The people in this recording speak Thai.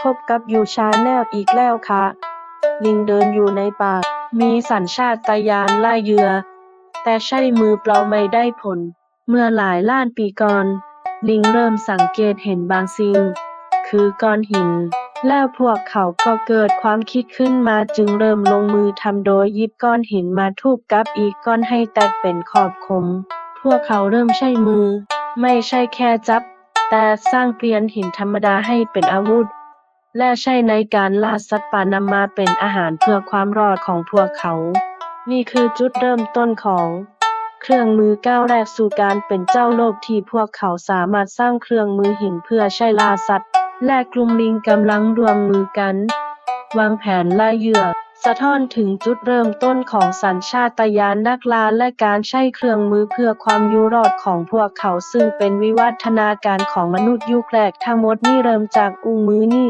พบกับยูชาแนลอีกแล้วค่ะ ลิงเดินอยู่ในป่า มีสัญชาตญาณล่าเหยื่อ แต่ใช้มือเปล่าไม่ได้ผล เมื่อหลายล้านปีก่อน ลิงเริ่มสังเกตเห็นบางสิ่ง คือก้อนหิน แล้วพวกเขาก็เกิดความคิดขึ้นมาจึงเริ่มลงมือทำโดยยิบก้อนหินมาทุบกับอีกก้อนให้แตกเป็นขอบคม พวกเขาเริ่มใช้มือ ไม่ใช่แค่จับ แต่สร้างเปลี่ยนหินธรรมดาให้เป็นอาวุธ และใช้ในการล่าสัตว์ป่านำมาเป็นอาหารเพื่อความรอดของพวกเขา นี่คือจุดเริ่มต้นของเครื่องมือก้าวแรกสู่การเป็นเจ้าโลกที่พวกเขาสามารถสร้างเครื่องมือหินเพื่อใช้ล่าสัตว์ และกลุ่มลิงกำลังรวมมือกัน วางแผนล่าเหยื่อ สะท้อนถึงจุดเริ่มต้นของสัญชาตญาณนักล่าและการใช้เครื่องมือเพื่อความอยู่รอดของพวกเขาซึ่งเป็นวิวัฒนาการของมนุษย์ยุคแรกทั้งหมดนี่เริ่มจากอุ้งมือนี่